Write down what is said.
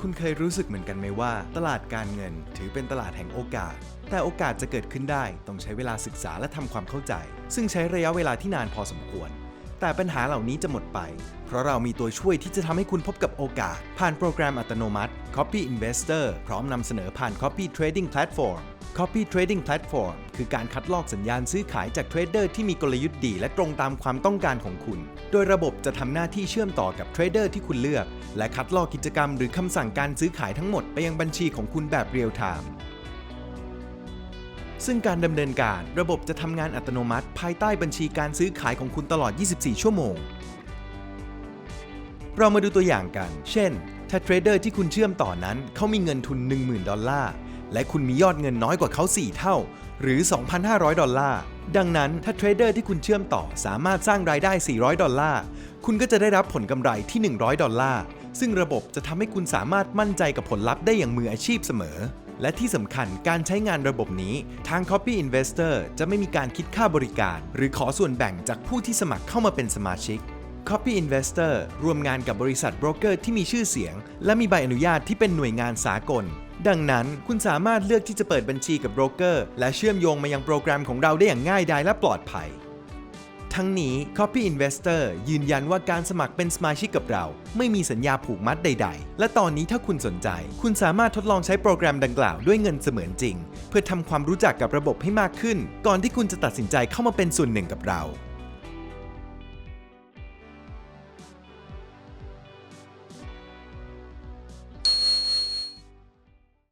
คุณเคยรู้สึกเหมือนกันไหมว่า ตลาดการเงินถือเป็นตลาดแห่งโอกาส แต่โอกาสจะเกิดขึ้นได้ต้องใช้เวลาศึกษาและทำความเข้าใจ ซึ่งใช้ระยะเวลาที่นานพอสมควร แต่ปัญหาเหล่านี้จะหมดไป เพราะเรามีตัวช่วยที่จะทำให้คุณพบกับโอกาส ผ่านโปรแกรมอัตโนมัติ Copy Investor พร้อมนำเสนอผ่าน Copy Trading Platform Copy Trading Platform คือการคัดลอกสัญญาณซื้อขายจากเทรดเดอร์ที่มีกลยุทธ์ดีและตรงตามความต้องการของคุณ โดยระบบจะทำหน้าที่เชื่อมต่อกับเทรดเดอร์ที่คุณเลือก และคัดลอกกิจกรรมหรือคำสั่งการซื้อขายทั้งหมดไปยังบัญชีของคุณแบบเรียลไทม์ ซึ่งการดำเนินการระบบจะทำงานอัตโนมัติ ภายใต้บัญชีการซื้อขายของคุณตลอด 24 ชั่วโมง เรามาดูตัวอย่างกัน เช่น ถ้าเทรดเดอร์ที่คุณเชื่อมต่อนั้นเขามีเงินทุน 10,000 ดอลลาร์ และคุณมียอดเงินน้อยกว่าเขา 4 เท่า หรือ 2,500 ดอลลาร์ ดังนั้นถ้าเทรดเดอร์ที่คุณเชื่อมต่อสามารถสร้างรายได้ 400 ดอลลาร์ คุณก็จะได้รับผลกำไรที่ 100 ดอลลาร์ ซึ่งระบบจะทำให้คุณสามารถมั่นใจกับผลลัพธ์ได้อย่างมืออาชีพเสมอ และที่สำคัญการใช้งานระบบนี้ ทาง Copy Investor จะไม่มีการคิดค่าบริการ หรือขอส่วนแบ่งจากผู้ที่สมัครเข้ามาเป็นสมาชิก Copy Investor ร่วมงานกับบริษัทโบรกเกอร์ที่มีชื่อเสียง และมีใบอนุญาตที่เป็นหน่วยงานสากล ดังนั้นคุณสามารถเลือกที่จะเปิดบัญชีกับโบรกเกอร์และเชื่อมโยงมายังโปรแกรมของเราได้อย่างง่ายดายและปลอดภัย ทั้งนี้ Copy Investor ยืนยันว่าการสมัครเป็นสมาชิกกับเรา ไม่มีสัญญาผูกมัดใด ๆ และตอนนี้ถ้าคุณสนใจ คุณสามารถทดลองใช้โปรแกรมดังกล่าวด้วยเงินเสมือนจริง เพื่อทำความรู้จักกับระบบให้มากขึ้น ก่อนที่คุณจะตัดสินใจเข้ามาเป็นส่วนหนึ่งกับเรา